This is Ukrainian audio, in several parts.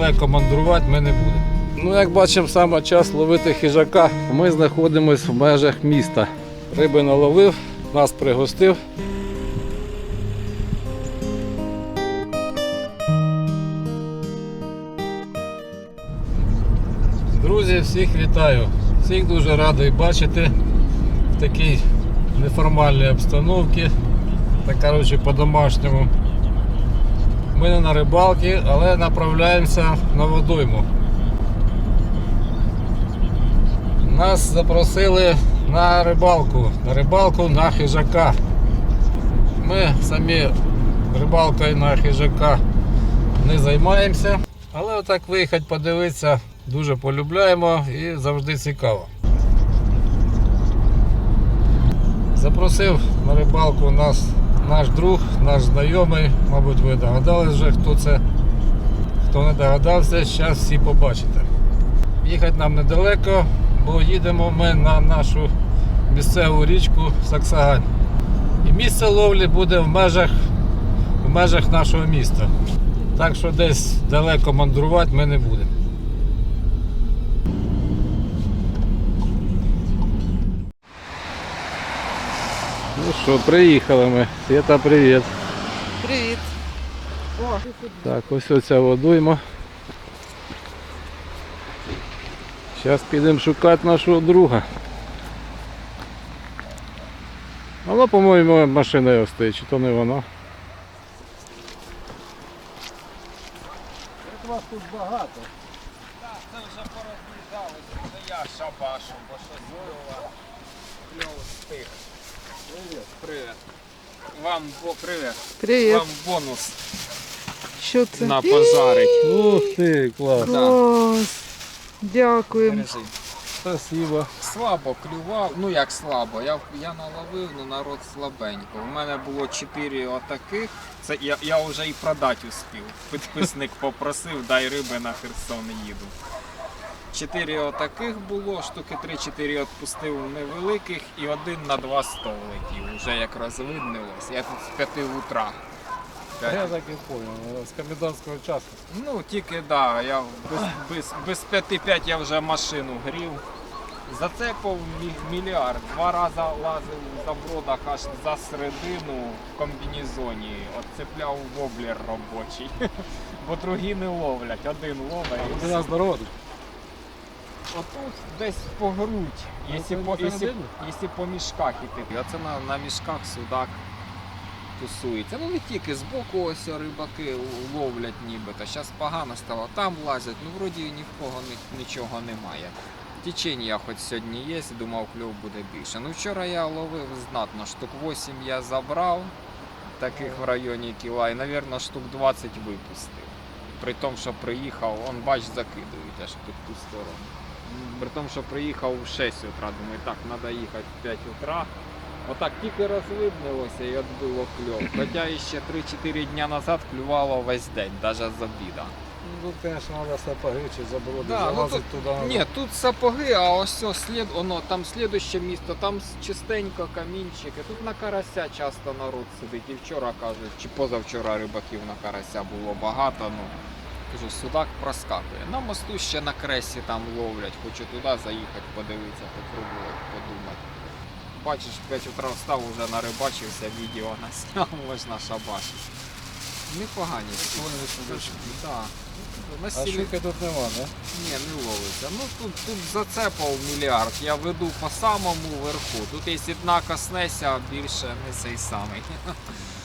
далеко мандрувати ми не будемо. Ну, як бачимо, саме час ловити хижака. Ми знаходимося в межах міста. Риби наловив, нас пригостив. Друзі, всіх вітаю! Всіх дуже радий бачити в такій неформальній обстановці. Та коротше по-домашньому. Ми не на рибалці, але направляємося на водойму. Нас запросили на рибалку, на рибалку на хижака. Ми самі рибалкою на хижака не займаємося, але отак виїхати подивитися дуже полюбляємо і завжди цікаво. Запросив на рибалку нас наш друг, наш знайомий, мабуть, ви догадались вже, хто це. Хто не догадався, зараз всі побачите. Їхати нам недалеко, бо їдемо ми на нашу місцеву річку Саксагань. І місце ловлі буде в межах, в межах нашого міста. Так що десь далеко мандрувати ми не будемо. Ну що, приїхали ми. Свята, привіт. Привіт. О, Так, ось оця водойма. Зараз підемо шукати нашого друга. Воно, по-моєму, машина його стоїть, чи то не воно. Як вас тут багато. Так, Це вже пороз'їжджалися, це я шабашу, бо що злила кльов стих. Привіт. Привіт. Вам бо привіт. привіт. Вам бонус Що це? на пожарить. Ух ти, клас. Клас. Дякуємо. Бережи. Спасибо. Слабо клював, ну як слабо, я, я наловив, ну народ слабенько. У мене було 4 отаких, це я, я вже і продати успів. Підписник попросив, дай риби на Херсон їду. Чотири отаких було, штуки 3-4 відпустив невеликих і один на два стол летів. Уже як розвиднилось. Я тут з 5 утра. Я так і понял, з комендантського часу. Ну, тільки да, я без, без, без 5-5 я вже машину грів. Зацепив мі- мільярд. Два рази лазив за бродах аж за середину в комбінезоні. Отцепляв воблер робочий. Бо другі не ловлять, один ловить. народу. Отут десь по грудь, якщо по, якщо, якщо по мішках іти. А це на, на мішках судак тусується. Ну не тільки збоку ось рибаки ловлять нібито. Зараз погано стало, там лазять, ну вроді ні в кого нічого немає. Течення хоч сьогодні є, думав, кльов буде більше. Ну вчора я ловив знатно, штук 8 я забрав, таких в районі кіла, і, мабуть, штук 20 випустив. При тому, що приїхав, он бач, закидують аж тут ту сторону. При тому, що приїхав в 6 утра, думаю, так, треба їхати в 5 утра. Отак тільки розвиднилося і відбило кльов. Хоча ще 3-4 дня назад клювало весь день, навіть з обіда. Ну, звісно, треба сапоги чи забороди Да, ну туди. Ні, тут сапоги, а ось слід, воно, там слідуще місто, там чистенько камінчики. Тут на карася часто народ сидить. І вчора кажуть, чи позавчора рибаків на карася було багато. Ну, кажу, судак проскакує. На мосту ще на кресі там ловлять, хочу туди заїхати, подивитися, попробувати, подумати. Бачиш, в 5 утра встав, вже нарибачився, відео насняв, можна шабашити. Непогані. Так. На А сілі- тут нема, не? ні, не ловиться. Ну тут, тут зацепав мільярд. Я веду по самому верху. Тут якщо дна коснеся, більше не цей самий.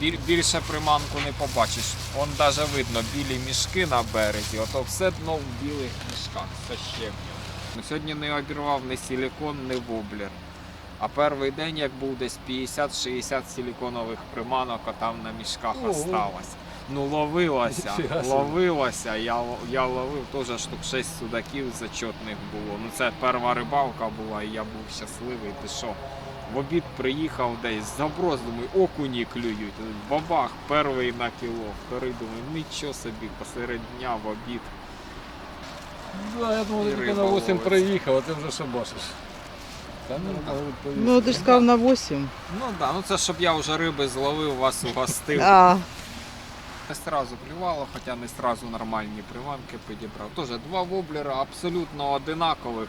Біль- Більше приманку не побачиш. Вон навіть видно білі мішки на березі, ото все дно в білих мішках. Це щебня. Ну, Сьогодні не обірвав ні силікон, ні воблер. А перший день, як був десь 50-60 силіконових приманок, а там на мішках осталось. Ну ловилося, ловилося. Я, я ловив теж штук 6 судаків зачетних було. Ну це перша рибалка була, і я був щасливий. Ти що? В обід приїхав десь, заброс, думаю, окуні клюють. Бабах, перший на кіло, вторий думаю, нічого собі, посеред дня в обід. Да, я думав, ти тільки на 8 приїхав, а ти вже ще бачиш. Та ну, да. Ну, ти ж сказав на 8. Ну так, да, ну це щоб я вже риби зловив, вас угостив. А, Не сразу клювало, хоча не сразу нормальні приманки підібрав. Теж два воблера абсолютно одинакових.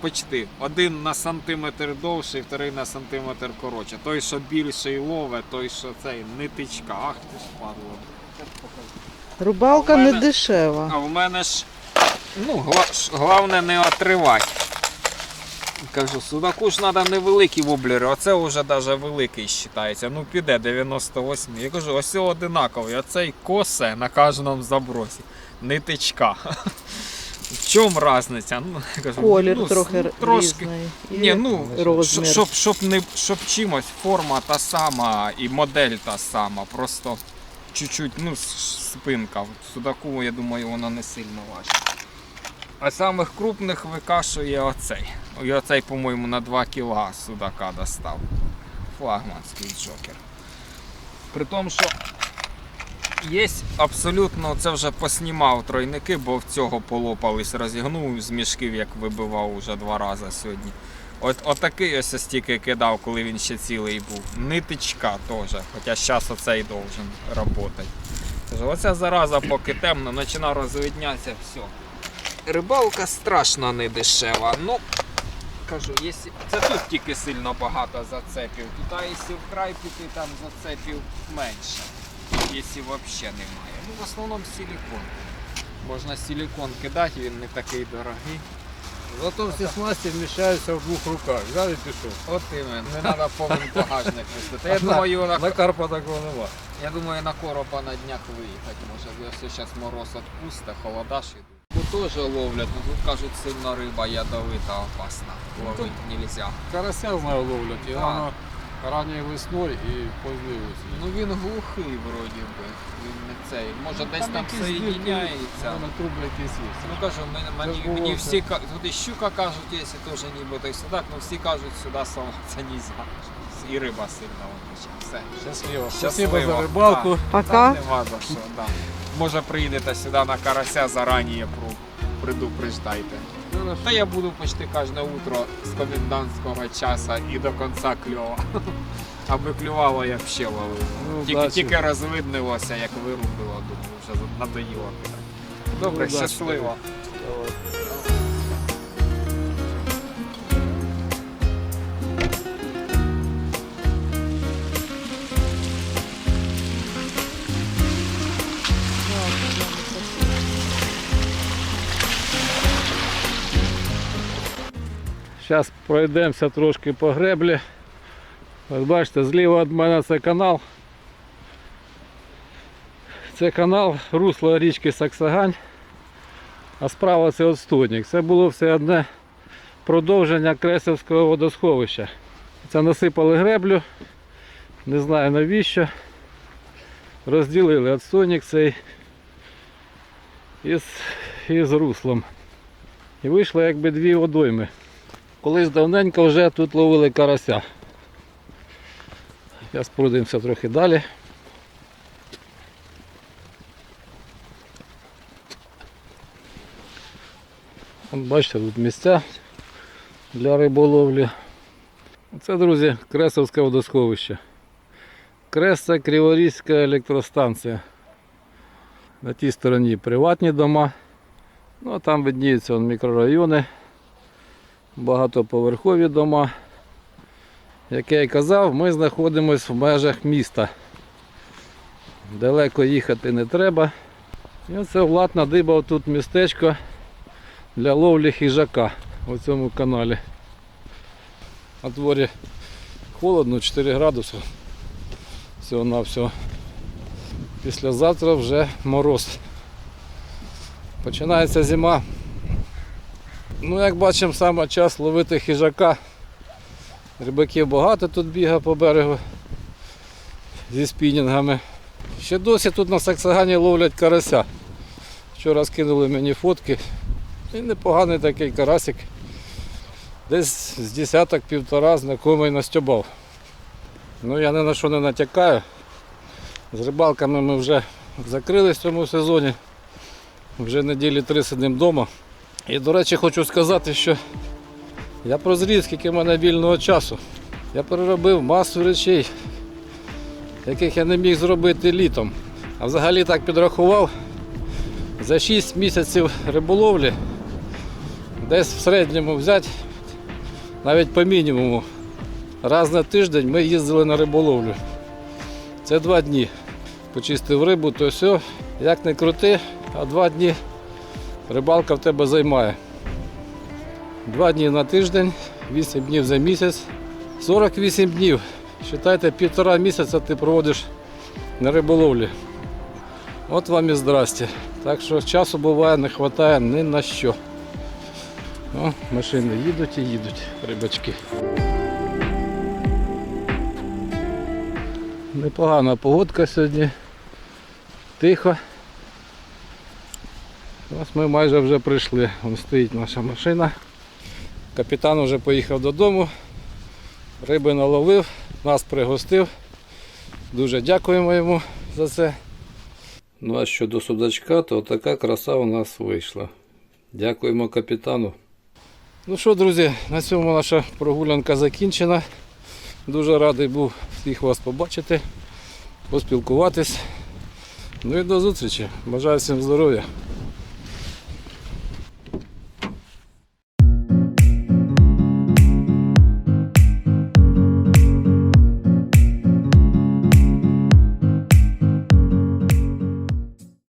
Почти. Один на сантиметр довший, вторий на сантиметр коротше. Той, що більший лове, той, що цей нитичка. Ах ти ж падло. Рибалка У мене- не дешева. А в мене ж, ну, головне не отривати. Кажу, судаку ж треба невеликі воблери, оце вже навіть великий вважається. Ну піде 98. Я кажу, ось одинаковий, оцей косе на кожному забросі. Нитичка. В чому різниця? Ну, я кажу, Колір ну, трохи ну, трошки. різний. І Ні, ну, розмір. щоб, щоб, не, щоб чимось форма та сама і модель та сама, просто чуть-чуть, ну, с- спинка. Судаку, я думаю, воно не сильно важче. А самих крупних викашує оцей. І оцей, по-моєму, на 2 кг судака достав. Флагманський джокер. При тому, що є абсолютно, це вже поснімав тройники, бо в цього полопались, розігнув з мішків, як вибивав уже два рази сьогодні. От отакий ось стільки кидав, коли він ще цілий був. Нитичка теж, хоча зараз оцей должен працювати. Оця зараза, поки темно, починає розвиднятися, все. Рибалка страшно не дешева. Ну, кажу, якщо... це тут тільки сильно багато зацепів. Тут, а якщо вкрай піти, там зацепів менше. Якщо взагалі немає. Ну, в основному силікон. Можна силікон кидати, він не такий дорогий. Зато всі снасті вміщаються в двох руках. Взяв і пішов. От іменно, не треба повен багажник нести. Я думаю, на, На карпа такого нема. я думаю, на коропа на днях виїхати може. Якщо зараз мороз відпусте, холода ж йдуть. Тут теж ловлять, ну тут кажуть, сильно риба ядовита, опасна. Ловити нельзя. Карася знаю ловлять. І воно ранньою весною і поздною осінню. Ну він глухий вроді би. Він не цей. Може десь там соєдиняється. Воно труби якісь є. Ну кажу, мені, мені, мені всі ка- тут і щука кажуть, є, і теж ніби той судак, ну всі кажуть, сюди це нельзя. І риба сильно вона. Все. Щасливо. Щасливо. Спасибо за рибалку. Так. Пока. Та нема за що, да. Може приїдете сюди на карася зарані про предупреждайте. Хорошо. Та я буду почти кожне утро з комендантського часу і до кінця кльова. Аби клювало, я б ще ловив. Ну, тільки, удачі. тільки розвиднилося, як вирубило, думаю, вже надоїло. Добре, удачі щасливо. Зараз пройдемося трошки по греблі. От бачите, зліва від мене це канал. Це канал русло річки Саксагань, а справа це отстудник. Це було все одне продовження Кресівського водосховища. Це насипали греблю, не знаю навіщо. Розділили отстойник цей із, із руслом. І вийшло якби дві водойми. Колись давненько вже тут ловили карася. Зараз пройдемося трохи далі. Бачите, тут місця для риболовлі. Це, друзі, Кресовське водосховище. Крес це Криворізька електростанція. На тій стороні приватні дома. Ну а там видніються мікрорайони багатоповерхові дома. Як я і казав, ми знаходимося в межах міста. Далеко їхати не треба. І оце Влад надибав тут містечко для ловлі хижака у цьому каналі. На дворі холодно, 4 градуси. Всього на всього. Післязавтра вже мороз. Починається зима. Ну, як бачимо, саме час ловити хижака. Рибаків багато тут бігає по берегу зі спінінгами. Ще досі тут на Саксагані ловлять карася. Вчора скинули мені фотки. І непоганий такий карасик. Десь з десяток півтора знайомий настьобав. Ну я ні на що не натякаю. З рибалками ми вже закрили в цьому сезоні. Вже неділі три сидимо вдома. І, до речі, хочу сказати, що я прозрів, скільки в мене вільного часу. Я переробив масу речей, яких я не міг зробити літом. А взагалі так підрахував, за 6 місяців риболовлі десь в середньому взяти, навіть по мінімуму, раз на тиждень ми їздили на риболовлю. Це два дні. Почистив рибу, то все, як не крути, а два дні рибалка в тебе займає. Два дні на тиждень, 8 днів за місяць, 48 днів. Считайте, півтора місяця ти проводиш на риболовлі. От вам і здрасте. Так що часу буває не вистачає ні на що. О, машини їдуть і їдуть, рибачки. Непогана погодка сьогодні. Тихо. Ось ми майже вже прийшли. Вон стоїть наша машина. Капітан вже поїхав додому. Риби наловив, нас пригостив. Дуже дякуємо йому за це. Ну а щодо судачка, то така краса у нас вийшла. Дякуємо капітану. Ну що, друзі, на цьому наша прогулянка закінчена. Дуже радий був всіх вас побачити, поспілкуватись. Ну і до зустрічі. Бажаю всім здоров'я.